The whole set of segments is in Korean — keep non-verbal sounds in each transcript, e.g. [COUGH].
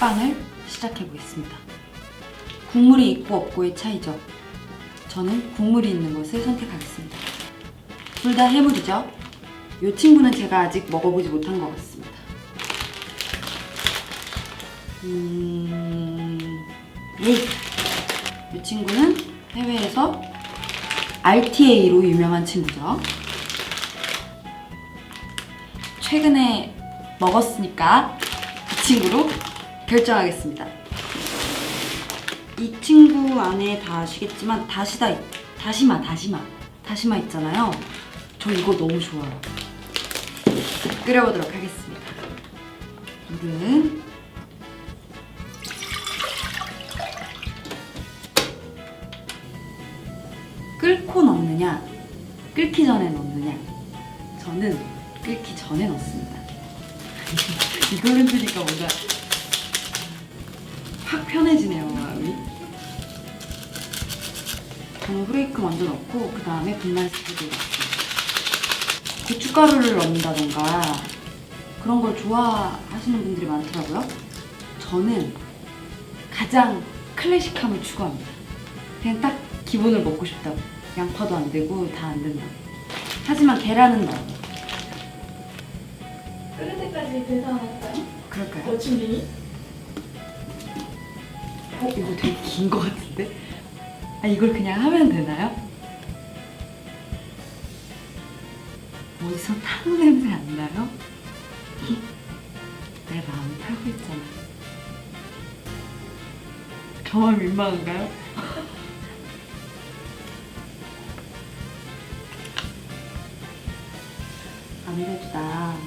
식빵을 시작해 보겠습니다. 국물이 있고 없고의 차이죠. 저는 국물이 있는 것을 선택하겠습니다. 둘 다 해물이죠. 이 친구는 제가 아직 먹어보지 못한 것 같습니다. 음, 예. 이 친구는 해외에서 RTA로 유명한 친구죠. 최근에 먹었으니까 이 친구로 결정하겠습니다. 이 친구 안에 다 아시겠지만 다시다 다시마 다시마 다시마 있잖아요. 저 이거 너무 좋아요. 끓여보도록 하겠습니다. 물은 끓고 넣느냐, 끓기 전에 넣느냐. 저는 끓기 전에 넣습니다. [LAUGHS] 이걸 흔드니까 뭔가 확 편해지네요, 마음이. 저는 후레이크 먼저 넣고 그 다음에 분말 스프를 넣습니다. 고춧가루를 넣는다던가 그런 걸 좋아하시는 분들이 많더라고요. 저는 가장 클래식함을 추구합니다. 그냥 딱 기본을 먹고 싶다고. 양파도 안 되고 다 안 된다고. 하지만 계란은 넣어요. 끓을 때까지 계산할까요? 그럴까요? 더 준비. 어, 이거 되게 긴거 같은데? 아, 이걸 그냥 하면 되나요? 어디서 타는 냄새 안 나요? 내 마음이 타고 있잖아. 저만 민망한가요? [LAUGHS] 아무래도 나널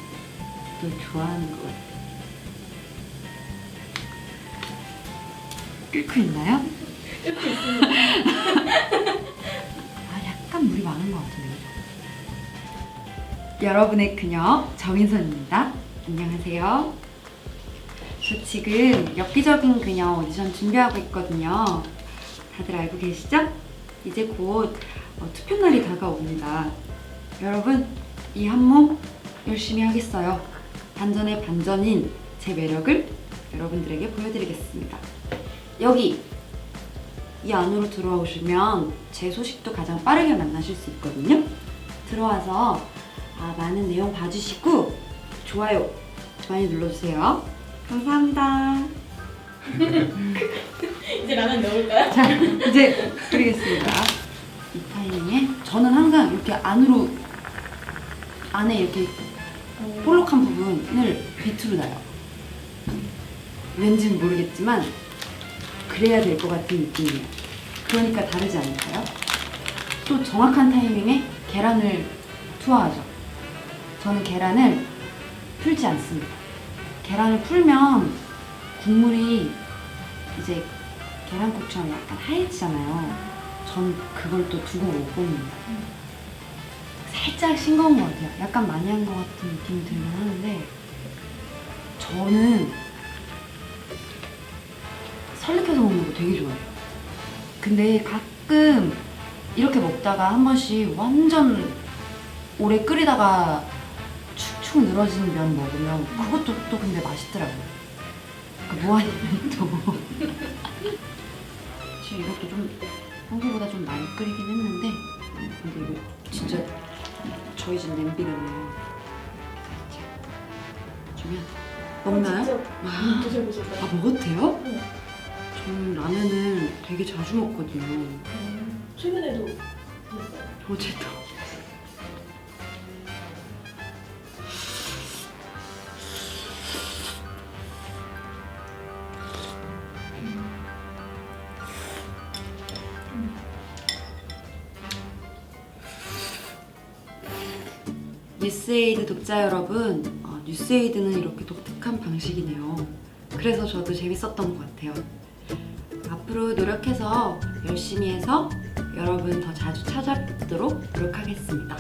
좋아하는 것 같아. 끓고 있나요? 끓고 있습니다. [LAUGHS] 아, 약간 물이 많은 것 같은데요. 여러분의 그녀 정인선입니다. 안녕하세요. 저 지금 엽기적인 그녀 오디션 준비하고 있거든요. 다들 알고 계시죠? 이제 곧 어, 투표 날이 다가옵니다. 여러분, 이 한 몸 열심히 하겠어요. 반전의 반전인 제 매력을 여러분들에게 보여드리겠습니다. 여기 이 안으로 들어오시면 제 소식도 가장 빠르게 만나실 수 있거든요. 들어와서 아, 많은 내용 봐주시고 좋아요 많이 눌러주세요. 감사합니다. [LAUGHS] 이제 라면 넣을까요? 자 이제 끓이겠습니다. 이 타이밍에 저는 항상 이렇게 안으로 안에 이렇게 볼록한 부분을 비트로 놔요. 왠지는 모르겠지만 그래야 될 것 같은 느낌이에요. 그러니까 다르지 않을까요? 또 정확한 타이밍에 계란을 투하하죠. 저는 계란을 풀지 않습니다. 계란을 풀면 국물이 이제 계란국처럼 약간 하얘지잖아요. 저는 그걸 또 두고 못 봅니다. 살짝 싱거운 것 같아요. 약간 많이 한 것 같은 느낌이 들긴 하는데 저는 설익혀서 먹는 거 되게 좋아해요. 근데 가끔 이렇게 먹다가 한 번씩 완전 오래 끓이다가 축축 늘어지는 면 먹으면 그것도 또 근데 맛있더라고요. 그 무한히면도 [LAUGHS] 지금 이것도 좀 평소보다 좀 많이 끓이긴 했는데 근데 이거 진짜 저희 집 냄비라면 주면 먹나요? 아, 드셔보실까요? 아 먹어도 돼요? 네. 저는 라면을 되게 자주 먹거든요. 음, 최근에도 드셨어요. 어제도. 뉴스에이드 독자 여러분, 어, 뉴스에이드는 이렇게 독특한 방식이네요. 그래서 저도 재밌었던 것 같아요. 앞으로 노력해서 열심히 해서 여러분 더 자주 찾아뵙도록 노력하겠습니다.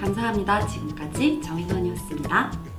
감사합니다. 지금까지 정인원이었습니다.